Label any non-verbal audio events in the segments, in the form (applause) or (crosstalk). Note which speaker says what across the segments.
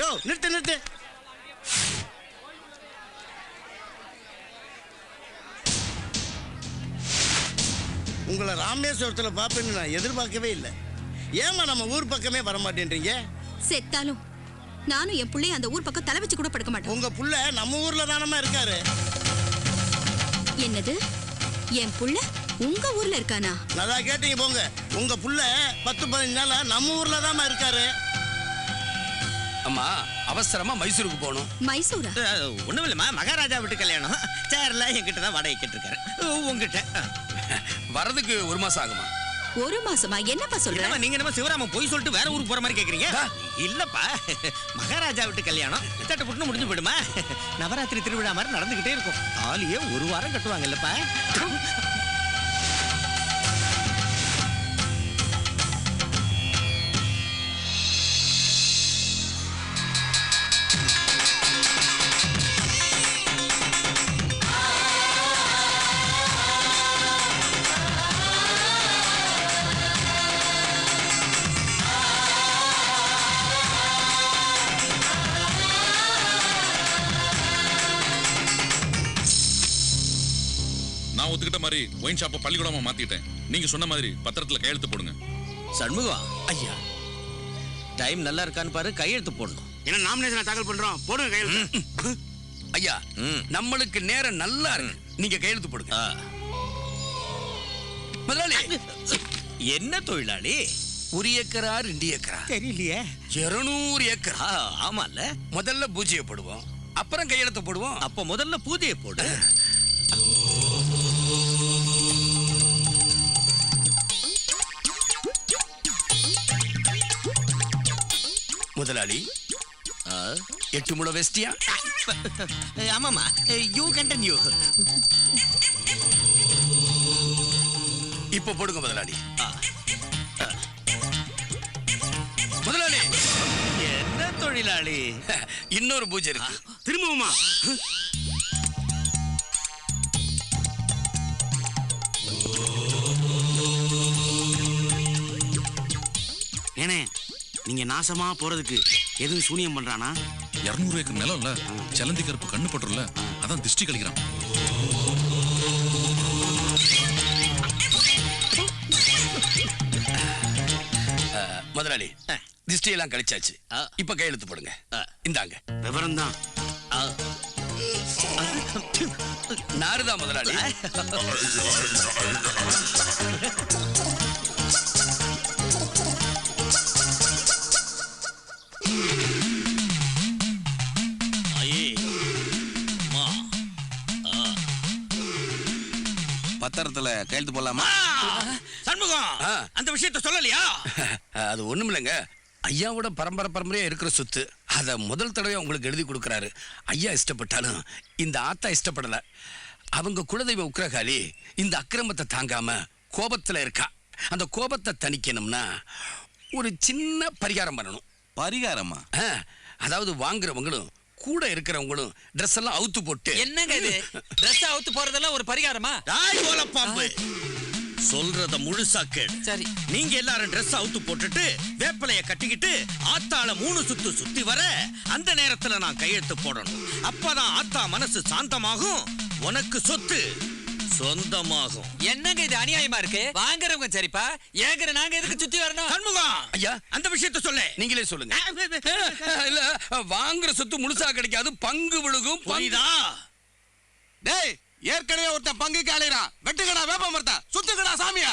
Speaker 1: யோ நிறுத்து நிறுத்து. உங்களை ராமேஸ்வரத்தில் பார்ப்பேன்னு நான் எதிர்பார்க்கவே இல்லை. ஏமா நம்ம ஊர் பக்கமே வர மாட்டேன்றீங்க
Speaker 2: செத்தாலும் நானும் என் புள்ளைய அந்த ஊர் பக்கம் தலை வச்சு கூட படுக்க மாட்டேன்.
Speaker 1: உங்க புள்ள நம்ம ஊர்ல தானமா இருக்காரு?
Speaker 2: என்னது? என் புள்ள உங்க ஊர்ல இருக்கானா?
Speaker 1: நல்லா கேட்டீங்க போங்க. உங்க புள்ள பத்து பதினஞ்சு நாளா நம்ம ஊர்ல தாமா இருக்காரு.
Speaker 3: அம்மா அவசரமா மைசூருக்கு போகணும்.
Speaker 2: மைசூரா?
Speaker 4: ஒண்ணும் இல்லம்மா மகாராஜா வீட்டு கல்யாணம். சேர்ல என்கிட்ட தான் வாடகை கேட்டிருக்காரு. உங்ககிட்ட
Speaker 3: வரதுக்கு ஒரு மாசம் ஆகுமா?
Speaker 2: ஒரு மாசமா? என்னப்பா சொல்ற?
Speaker 4: என்னம்மா நீங்க என்னமோ சிவராமன் போய் சொல்லிட்டு வேற ஊருக்கு போற மாதிரி கேக்குறீங்க. இல்லப்பா மகாராஜா வீட்டு கல்யாணம். சட்ட புட்டு முடிஞ்சு போயிடுமா. நவராத்திரி திருவிழா மாதிரி நடந்துகிட்டே இருக்கும். தாலியே ஒரு வாரம் கட்டுவாங்க இல்லப்பா.
Speaker 5: மாதிரி ஒயின் ஷாப்பை பள்ளிக்கூடமா மாத்திட்டேன். நீங்க சொன்ன மாதிரி பத்திரத்துல கையெழுத்து போடுங்க.
Speaker 4: சண்முகம் ஐயா டைம் நல்லா இருக்கான்னு பாரு கையெழுத்து போடணும்.
Speaker 1: என்ன நாமினேஷன் தாக்கல் பண்றோம்? போடுங்க கையெழுத்து.
Speaker 3: ஐயா
Speaker 4: ம்.
Speaker 3: நம்மளுக்கு நேரம் நல்லா இருக்கு. நீங்க கையெழுத்து போடுங்க. முதலாளி
Speaker 4: என்ன தொழிலாளி?
Speaker 3: ஒரு ஏக்கரா ரெண்டு ஏக்கரா?
Speaker 4: தெரியலையே.
Speaker 3: இருநூறு ஏக்கரா?
Speaker 4: ஆ, ஆமால்ல.
Speaker 3: முதல்ல பூஜையை போடுவோம். அப்புறம் கையெழுத்து போடுவோம்.
Speaker 4: அப்ப முதல்ல பூஜையை போடு.
Speaker 3: முதலாளி.
Speaker 4: ஆ.
Speaker 3: எட்டு முளை வெஸ்டியா?
Speaker 4: ஆமாமா யூ கண்டினியூ
Speaker 3: இப்ப போடுங்க முதலாளி. முதலாளி.
Speaker 4: என்ன தொழிலாளி? (laughs)
Speaker 3: இன்னொரு பூஜை இருக்கு.
Speaker 1: திரும்பவுமா. நீங்க நாசமா போறதுக்கு எதுவும் சூனியம் பண்றானா?
Speaker 5: இருநூறு ஏக்கர் நிலம் இல்ல. செலந்தி கருப்பு கண்ணு பட்டுருல. அதான் திருஷ்டி கழிக்கிறான்.
Speaker 3: முதலாளி திஷ்டி எல்லாம் கழிச்சாச்சு. இப்ப கையெழுத்து போடுங்க. இந்தாங்க.
Speaker 1: விவரம் தான்
Speaker 3: நாருதா முதலாளி. பத்திரத்துல கையெழுத்து போடலாமா?
Speaker 4: சண்முகம். அந்த விஷயத்த சொல்லலையா? (laughs)
Speaker 3: அது ஒண்ணும் இல்லைங்க ஐயாவோட பரம்பரை பரம்பரையா இருக்கிற சொத்து அத முதல் தடவை உங்களுக்கு எழுதி கொடுக்கறாரு. ஐயா இஷ்டப்பட்டாலும் இந்த ஆத்தா இஷ்டப்படல. அவங்க குலதெய்வ உக்ரகாளி இந்த அக்கிரமத்தை தாங்காம கோபத்துல இருக்கா. அந்த கோபத்தை தணிக்கணும்னா ஒரு சின்ன பரிகாரம் பண்ணணும்.
Speaker 6: பரிகாரமா?
Speaker 3: ஆ, அதாவது வாங்குறவங்களும் கூட இருக்கிறவங்களும் ட்ரெஸ் எல்லாம் அவுத்து போட்டு.
Speaker 7: என்னங்க இது? ட்ரெஸ் அவுத்து போறதெல்லாம் ஒரு பரிகாரமா?
Speaker 4: ராய் போல பாம்பு சொல்றத முழுசா கேடு
Speaker 7: சரி.
Speaker 4: நீங்க எல்லாரும் Dress அவுத்து போட்டுட்டு வேப்பிலைய கட்டிக்கிட்டு ஆத்தாள மூணு சுத்து சுத்தி வர அந்த நேரத்துல நான் கையெழுத்து போடணும். அப்பதான் ஆத்தா மனசு சாந்தமாகும். உனக்கு சொத்து. சொந்தமாகும்.
Speaker 7: என்னங்க இது அநியாயமா இருக்கு? வாங்குறவங்க சரிப்பா. ஏங்குற நாங்க எதுக்கு சுத்தி வரணும்?
Speaker 4: சண்முகம்!
Speaker 3: ஐயா.
Speaker 4: அந்த விஷயத்த சொல்லு.
Speaker 3: நீங்களே சொல்லுங்க. இல்ல வாங்குற சொத்து முழுசா கிடைக்காது பங்கு விழுகும் பங்கு-
Speaker 4: புரியுதா?
Speaker 6: டேய் ஏற்கனவே ஒருத்தன் பங்குக்கு அலையிறான். வெட்டுக்கடா வேப்ப மரத்தா சுத்துக்கடா சாமியா?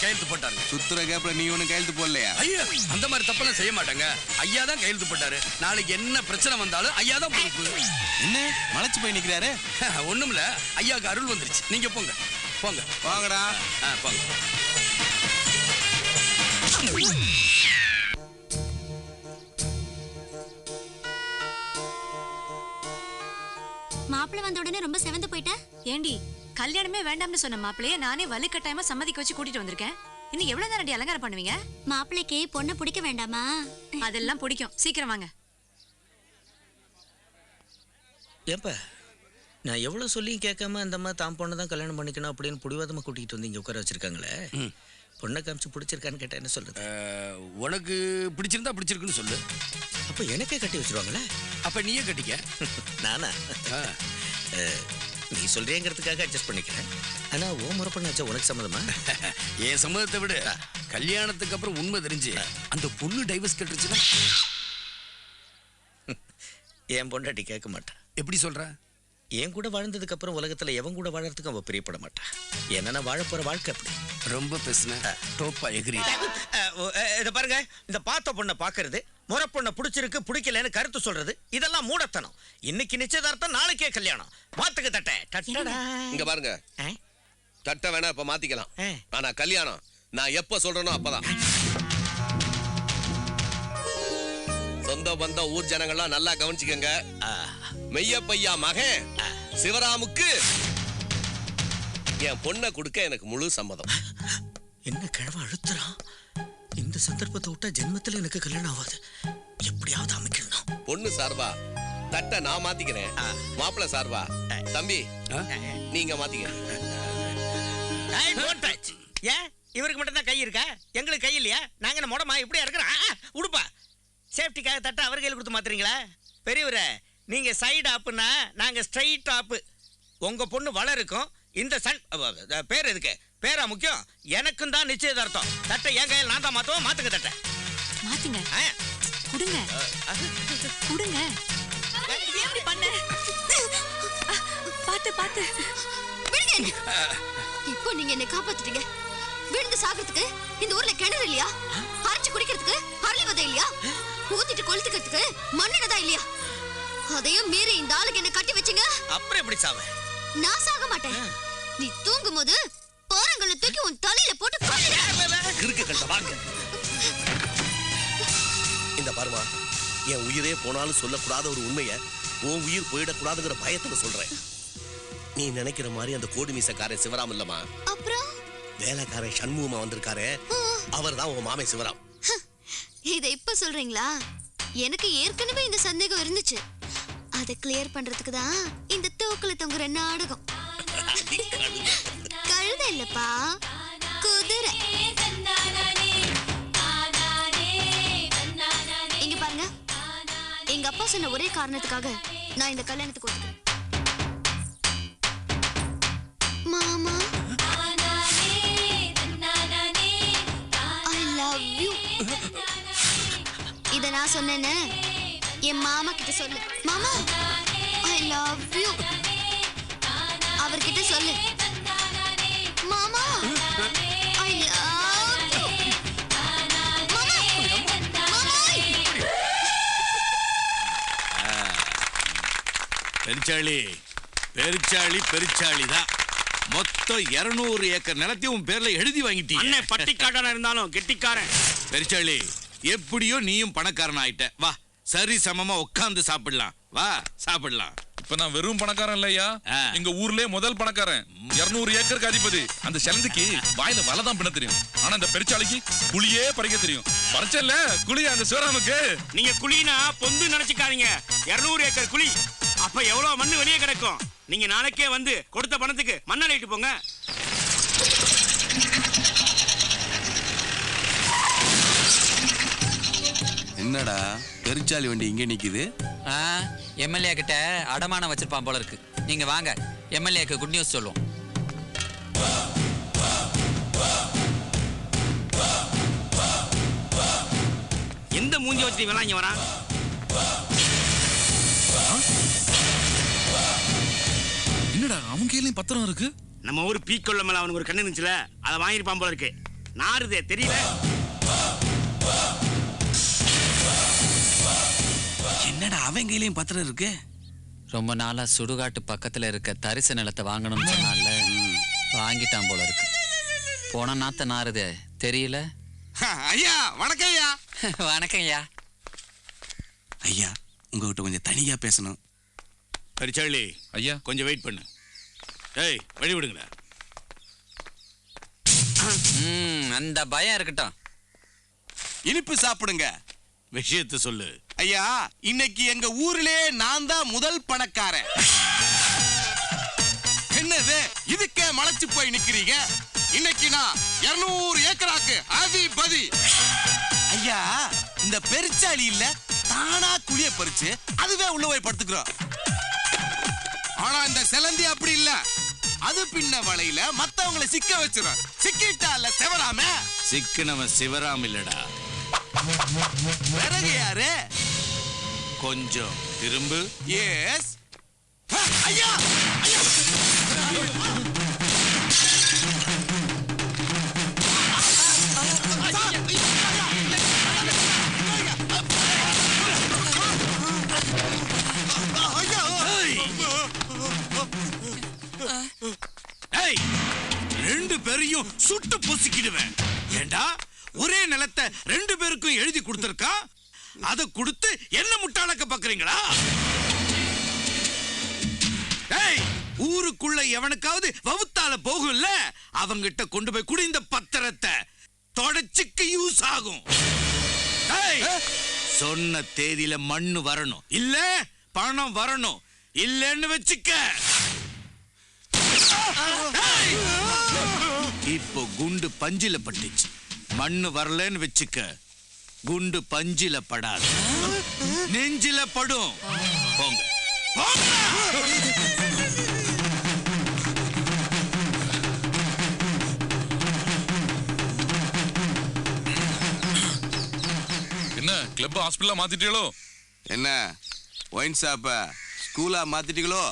Speaker 6: கையெழுத்து
Speaker 3: போட்டாரு.
Speaker 6: சுத்துற கேப்ல நீ ஒண்ணு கையெழுத்து போடலையா?
Speaker 3: ஐயா அந்த மாதிரி தப்பெல்லாம் செய்ய மாட்டாங்க. ஐயா தான் கையெழுத்து போட்டாரு. நாளைக்கு என்ன பிரச்சனை வந்தாலும் ஐயா தான் பொறுப்பு.
Speaker 6: என்ன? மலைச்சு போய் நிக்கிறாரு?
Speaker 3: ஒண்ணுமில்ல. ஐயாவுக்கு அருள் வந்துருச்சு. நீங்க போங்க. போங்க.
Speaker 6: வாங்கடா.
Speaker 3: போங்க.
Speaker 2: மாப்பிள்ள வந்த உடனே ரொம்ப செவந்து போயிட்ட?
Speaker 8: ஏண்டி கல்யாணமே வேண்டாம்னு சொன்ன மாப்பிளைய நானே வலுக்கட்டாயமா சம்மதிக்க வச்சு கூட்டிட்டு வந்திருக்கேன். இன்னும் எவ்வளவு நேரம் அலங்காரம் பண்ணுவீங்க?
Speaker 2: மாப்பிள்ளைக்கு பொண்ணை பிடிக்க வேண்டாமா?
Speaker 8: அதெல்லாம் பிடிக்கும். சீக்கிரம் வாங்க.
Speaker 4: ஏப்பா நான் எவ்வளவு சொல்லியும் கேட்காம அந்த அம்மா தான் பொண்ணை தான் கல்யாணம் பண்ணிக்கணும் அப்படின்னு புடிவாதமா கூட்டிகிட்டு வந்து இங்க உட்கார வச்சிருக்காங்களே? பொண்ணை காமிச்சு பிடிச்சிருக்கான்னு கேட்டா என்ன சொல்றது?
Speaker 3: அஹ், உனக்கு பிடிச்சிருந்தா பிடிச்சிருக்குன்னு சொல்லு.
Speaker 4: அப்ப எனக்கே கட்டி வச்சிருவாங்களே?
Speaker 3: அப்ப நீயே கட்டிக்க. (laughs)
Speaker 4: நானா? நீ சொல்றேங்கிறதுக்காக அட்ஜஸ்ட் பண்ணிக்கிறேன். ஆனா ஓ முறை பண்ணாச்சா உனக்கு சம்மதமா? (laughs)
Speaker 3: என் சம்மதத்தை விட. கல்யாணத்துக்கு அப்புறம் உண்மை தெரிஞ்சு அந்த பொண்ணு டைவர்ஸ் கட்டுருச்சுன்னா? (laughs)
Speaker 4: என் பொண்டாட்டி கேட்க மாட்டா.
Speaker 3: எப்படி சொல்ற?
Speaker 4: என் கூட வாழ்ந்ததுக்கு அப்புறம் உலகத்துல எவன் கூட வாழறதுக்கு அவ பிரியப்பட மாட்டா. ஏன்னா நான் வாழ போற வாழ்க்கை அப்படி.
Speaker 3: ரொம்ப பேசுன. டோப்பா எகிரி
Speaker 4: இத பாருங்க. இந்த பார்த்த பொண்ணை பாக்குறது முறை பொண்ணை பிடிச்சிருக்கு பிடிக்கலன்னு கருத்து சொல்றது இதெல்லாம் மூடத்தனம். இன்னைக்கு நிச்சயதார்த்தம் நாளைக்கே கல்யாணம். மாத்துக்கு தட்டை. டட்டடா.
Speaker 6: இங்க பாருங்க? தட்ட வேணா இப்ப மாத்திக்கலாம். ஆனா கல்யாணம் நான் எப்ப சொல்றேனோ அப்பதான். சொந்த பந்தம் ஊர் ஜனங்கள்லாம் நல்லா கவனிச்சுக்கங்க. மெய்யப்பையா மகன் சிவராமுக்கு என் பொண்ணை கொடுக்க எனக்கு முழு சம்மதம்.
Speaker 4: என்ன கிழவ அழுத்துறான் இந்த சந்தர்ப்பத்தை விட்டா ஜென்மத்துல எனக்கு கல்யாணம் ஆகாது. எப்படியாவது அமைக்கணும்.
Speaker 6: பொண்ணு சார்பா தட்டை நான் மாத்திக்கிறேன். மாப்பிள்ளை சார்பா தம்பி? நீங்க மாத்திக்க.
Speaker 4: ஏன் இவருக்கு மட்டும் தான் கை இருக்கா? எங்களுக்கு கை இல்லையா? நாங்க என்ன முடமா? இப்படியா இருக்கிறோம்? உடுப்பா. சேஃப்டிக்காக தட்ட அவர் கையில் கொடுத்து மாத்துறீங்களா? பெரியவரே நீங்க சைடு ஆப்புனா நாங்க ஸ்ட்ரைட் ஆப்பு உங்க பொண்ணு வளருக்கும் இந்த சன் பேர் எதுக்கு? பேரா முக்கியம்? எனக்கும் தான் நிச்சயதார்த்தம். தட்டை என் கையில் நான் தான் மாத்துவோம் மாத்துங்க தட்டை.
Speaker 8: மாத்துங்க.
Speaker 4: ஆ,
Speaker 8: குடுங்க. குடுங்க. ஏன் இப்படி பண்ண? ஆ, பாத்து பாத்து
Speaker 2: விடுங்க என்ன. இப்போ நீங்க என்னை காப்பாத்துட்டீங்க விழுந்து சாகிறதுக்கு இந்த ஊர்ல கிணறு இல்லையா? அரைச்சு குடிக்கிறதுக்கு அரளி விதை இல்லையா? ஊத்திட்டு கொளுத்துக்கிறதுக்கு மண்ணெண்ணதான் இல்லையா? அதையும் மீறி இந்த ஆளுக்கு என்ன கட்டி வச்சீங்க?
Speaker 4: அப்புறம் எப்படி சாவ?
Speaker 2: நான் சாக மாட்டேன். நீ தூங்கும் போது பாறங்களை தூக்கி உன் தலையில போட்டு.
Speaker 6: இருக்கு கண்ட வாங்க. இந்த பாருமா என் உயிரே போனாலும் சொல்லக்கூடாத ஒரு உண்மைய உன் உயிர் போயிடக்கூடாதுங்கிற பயத்துல சொல்றேன். நீ நினைக்கிற மாதிரி அந்த கோடி மீசக்காரன் சிவராம் இல்லம்மா.
Speaker 2: அப்புறம்?
Speaker 6: வேலைக்காரன் சண்முகமா வந்திருக்காரு. அவர் தான் உன் மாமே சிவராம்.
Speaker 2: இத இப்ப சொல்றீங்களா? எனக்கு ஏற்கனவே இந்த சந்தேகம் இருந்துச்சு. அதை கிளியர் பண்றதுக்கு தான் இந்த தூக்குல தொங்குற நாடகம். கழுத இல்லப்பா குதிரை. இங்க பாருங்க. எங்க அப்பா சொன்ன ஒரே காரணத்துக்காக நான் இந்த கல்யாணத்துக்கு ஒத்துக்கிறேன். மாமா. ஐ லவ் யூ இத நான் சொன்னேன்னு என் மாமா கிட்ட சொல்லு. மாமா ஐ லவ் யூ அவர்கிட்ட சொல்லு. மாமா ஐ லவ் யூ மாமா மாமா.
Speaker 9: பெருச்சாளி பெருச்சாளி பெருச்சாளி தான். மொத்தம் இருநூறு ஏக்கர் நிலத்தையும் உன் பேர்ல எழுதி வாங்கிட்டீங்க.
Speaker 10: அண்ணே பட்டிக்காரனா இருந்தாலும் கெட்டிக்காரன்.
Speaker 9: பெருச்சாளி எப்படியோ நீயும் பணக்காரன் ஆயிட்ட. வா. சரி சமமா உட்கார்ந்து சாப்பிடலாம். வா சாப்பிடலாம்.
Speaker 5: இப்ப நான் வெறும் பணக்காரன் இல்லையா. எங்க ஊர்லயே முதல் பணக்காரன். 200 ஏக்கருக்கு அதிபதி. அந்த சிலந்துக்கு வாயில வலை பின்ன தெரியும். ஆனா இந்த பெருச்சாளிக்கு குழியே பறிக்க தெரியும். பறிச்சல்ல குழிய அந்த சிவராமுக்கு.
Speaker 10: நீங்க குழினா பொந்து நினைச்சுக்காதீங்க. 200 ஏக்கர் குழி. அப்ப எவ்வளவு மண்ணு வெளியே கிடக்கும்? நீங்க நாளைக்கே வந்து கொடுத்த பணத்துக்கு மண்ணை அள்ளிட்டு போங்க.
Speaker 6: என்னடா? பெருச்சாலி வண்டி இங்கே நிக்குது.
Speaker 7: ஆ எம்எல்ஏ கிட்ட அடமானம் வச்சிருப்பான் போல இருக்கு. நீங்க வாங்க எம்எல்ஏக்கு குட் நியூஸ் சொல்லுவோம்.
Speaker 10: எந்த மூஞ்சி வச்சு இவெல்லாம் இங்க வரான்?
Speaker 5: என்னடா அவன் கையிலயும் பத்திரம் இருக்கு?
Speaker 10: நம்ம ஊர் பீக்கொள்ள மேல அவனுக்கு ஒரு கண்ணு இருந்துச்சுல அதை வாங்கியிருப்பான் போல இருக்கு. நாருதே தெரியல?
Speaker 9: என்னடா அவன் கையிலயும் பத்திரம் இருக்கு?
Speaker 7: ரொம்ப நாளா சுடுகாட்டு பக்கத்துல இருக்க தரிசு நிலத்தை வாங்கணும்னு சொன்னால வாங்கிட்டான் போல இருக்கு. போன நாத்த நாருதே தெரியல?
Speaker 6: ஐயா வணக்கம் ஐயா. (laughs)
Speaker 7: வணக்கம் ஐயா.
Speaker 6: ஐயா உங்ககிட்ட கொஞ்சம் தனியா பேசணும்.
Speaker 9: பெருச்சாளி
Speaker 5: ஐயா.
Speaker 9: கொஞ்சம் வெயிட் பண்ணு. ஏய் வழி விடுங்கடா.
Speaker 7: ம், அந்த பயம் இருக்கட்டும்.
Speaker 6: இனிப்பு சாப்பிடுங்க.
Speaker 9: விஷயத்த சொல்லு.
Speaker 6: ஐயா இன்னைக்கு எங்க ஊரிலே நான் தான் முதல் பணக்காரன். என்னது? இதுக்கே மலைச்சு போய் நிக்கிறீங்க? இன்னைக்கு நான் 200 ஏக்கராக்கு அதிபதி. ஐயா இந்த பெருச்சாளி இல்ல தானா குழிய பறிச்சு அதுவே உள்ள போய் படுத்துக்கிறோம். ஆனா இந்த செலந்தி அப்படி இல்ல. அது பின்ன வலையில மத்தவங்களை சிக்க வச்சிரும். சிக்கிட்டா இல்ல செவராம?
Speaker 9: சிக்கனவன் சிவராம் இல்லடா.
Speaker 6: பிறகு யாரு?
Speaker 9: கொஞ்சம். திரும்பு.
Speaker 6: எஸ் ஐயா!
Speaker 9: ரெண்டு பேரையும் சுட்டு பொசுக்கிடுவேன். ஏண்டா? ஒரே நிலத்தை ரெண்டு பேருக்கும் எழுதி கொடுத்திருக்கா? அதை கொடுத்து என்ன முட்டாளக்க பாக்குறீங்களா? ஊருக்குள்ள எவனுக்காவது வவுத்தால போகும்ல அவங்கிட்ட கொண்டு போய் குடி இந்த பத்திரத்தை. தொடச்சுக்கு யூஸ் ஆகும். சொன்ன தேதியில மண்ணு வரணும். இல்ல பணம் வரணும். இல்லன்னு வச்சுக்க! இப்போ குண்டு பஞ்சில பட்டுச்சு. மண்ணு வரலன்னு வச்சுக்க. குண்டு பஞ்சில படாது. நெஞ்சில படும். போங்க.
Speaker 5: என்ன கிளப் ஹாஸ்பிட்டலா மாத்திட்டீங்களோ?
Speaker 6: என்ன ஒயின் ஷாப்ப ஸ்கூலா மாத்திட்டீங்களோ?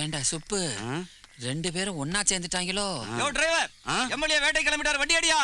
Speaker 7: ஏன்டா சுப்பு? ரெண்டு பேரும் ஒன்னா சேர்ந்துட்டாங்களோ?
Speaker 10: டிரைவர் எம்எல்ஏ வேட்டை கிளம்பிட்டார். வண்டி அடியா?